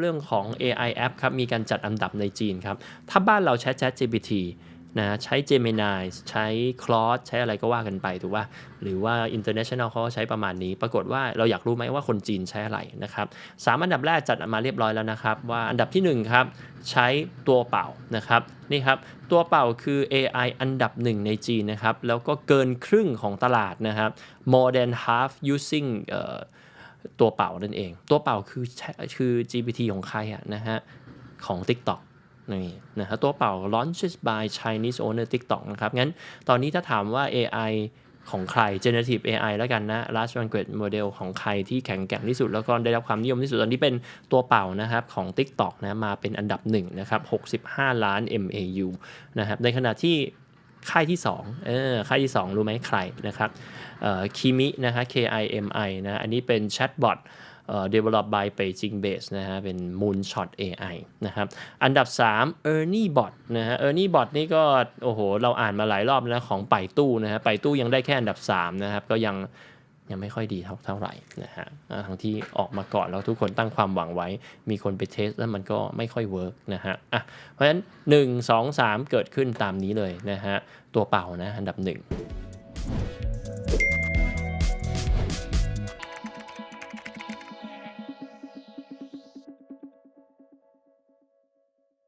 เรื่องของ AI app ครับ มีการจัดอันดับในจีนครับ ถ้าบ้านเราใช้ Chat GPT นะใช้ Gemini ใช้ Claude ใช้อะไรก็ว่ากันไปถูกป่ะหรือว่า International เขาใช้ประมาณนี้ ปรากฏว่าเราอยากรู้ไหมว่าคนจีนใช้อะไรนะครับสามอันดับแรกจัดมาเรียบร้อยแล้วนะครับ ว่าอันดับที่1ครับใช้ตัวเป่านะครับนี่ครับตัวเป่าคือ AI อันดับหนึ่งในจีนนะครับ แล้วก็เกินครึ่งของตลาดนะครับ more than half using เอ่อ ตัวเป่านั่นเอง ตัวเป่าคือคือ GPT ของใครอะนะฮะของ TikTok นี่นะฮะตัวเป่า launches by Chinese owner TikTok นะครับ งั้นตอนนี้ถ้าถามว่า AI ของใคร generative AI แล้วกันนะ large language model ของใครที่แข็งแกร่งที่สุด แล้วก็ได้รับความนิยมที่สุด ตอนนี้เป็นตัวเป่านะครับของ TikTok นะมาเป็นอันดับหนึ่งนะครับ 65 ล้าน MAU นะครับ ในขณะที่ ค่ายที่2เออค่ายที่ 2 รู้ไหมใครนะครับคิมินะฮะ K I M I นะอันนี้เป็นแชทบอทเอ่อ develop by Beijing Base นะฮะ เป็น Moonshot AI นะครับ อันดับ 3 Ernie Bot นะฮะ Ernie Bot นี่ก็ โอ้โห เราอ่านมาหลายรอบแล้วของไปตู้นะฮะ ไปตู้ยังได้แค่อันดับ 3 นะครับ ก็ยัง ยังไม่ค่อยดีเท่าเท่าไหร่นะฮะทั้งที่ออกมาก่อนแล้วทุกคนตั้งความหวังไว้ มีคนไปเทสแล้วมันก็ไม่ค่อยเวิร์กนะฮะอะเพราะฉะนั้น 1 2 3 เกิดขึ้นตามนี้เลยนะฮะตัวเป่านะอันดับ 1